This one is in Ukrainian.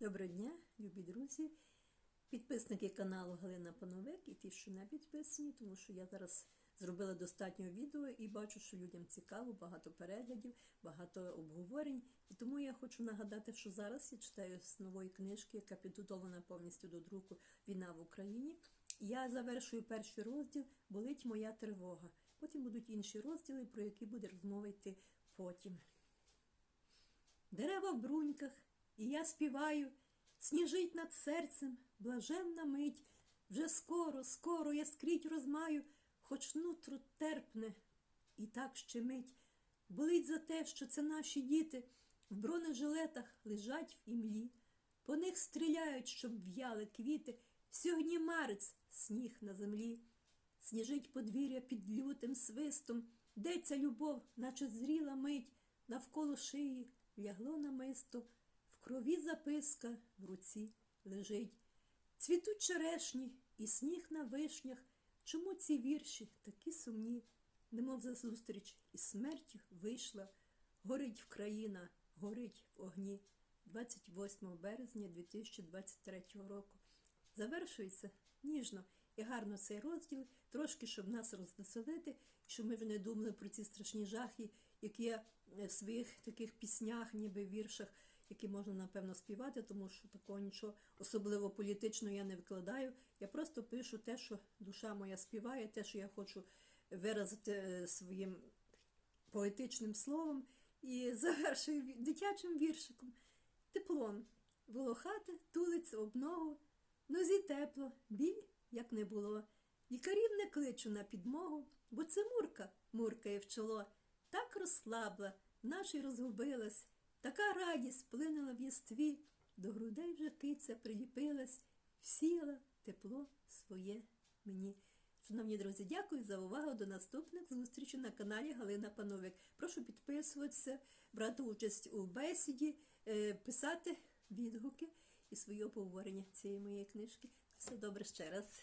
Доброго дня, любі друзі, підписники каналу Галина Пановик і ті, що не підписані, тому що я зараз зробила достатньо відео і бачу, що людям цікаво, багато переглядів, багато обговорень. І тому я хочу нагадати, що зараз я читаю з нової книжки, яка підготовлена повністю до друку Війна в Україні. Я завершую перший розділ Болить моя тривога. Потім будуть інші розділи, про які буде розмова йти потім. Дерева в бруньках, і я співаю, сніжить над серцем, блаженна мить. Вже скоро, скоро я скрізь розмаю, хоч нутро терпне, і так щемить. Болить за те, що це наші діти в бронежилетах лежать в імлі. По них стріляють, щоб в'яли квіти, сьогодні марець, сніг на землі. Сніжить подвір'я під лютим свистом, деться любов, наче зріла мить, навколо шиї лягло намисто, крові записка в руці лежить. Цвітуть черешні і сніг на вишнях. Чому ці вірші такі сумні? Немов за зустріч із смертю вийшла, горить Вкраїна, горить в огні. 28 березня 2023 року. Завершується ніжно і гарно цей розділ, трошки, щоб нас розвеселити, щоб ми не думали про ці страшні жахи, які в своїх таких піснях, ніби віршах, які можна, напевно, співати, тому що такого нічого особливо політичного я не викладаю. Я просто пишу те, що душа моя співає, те, що я хочу виразити е, своїм поетичним словом, і завершую дитячим віршиком. Теплом. Волохати тулиться об ногу, нозі тепло, біль, як не було. Лікарів не кличу на підмогу, бо це мурка муркає в чоло. Так розслабла, нашій розгубилась, така радість плинула в єстві, до грудей вже киця приліпилась, всіла тепло своє мені. Шановні друзі, дякую за увагу. До наступних зустрічей на каналі Галина Пановик. Прошу підписуватися, брати участь у бесіді, е, писати відгуки і своє обговорення цієї моєї книжки. Все добре ще раз.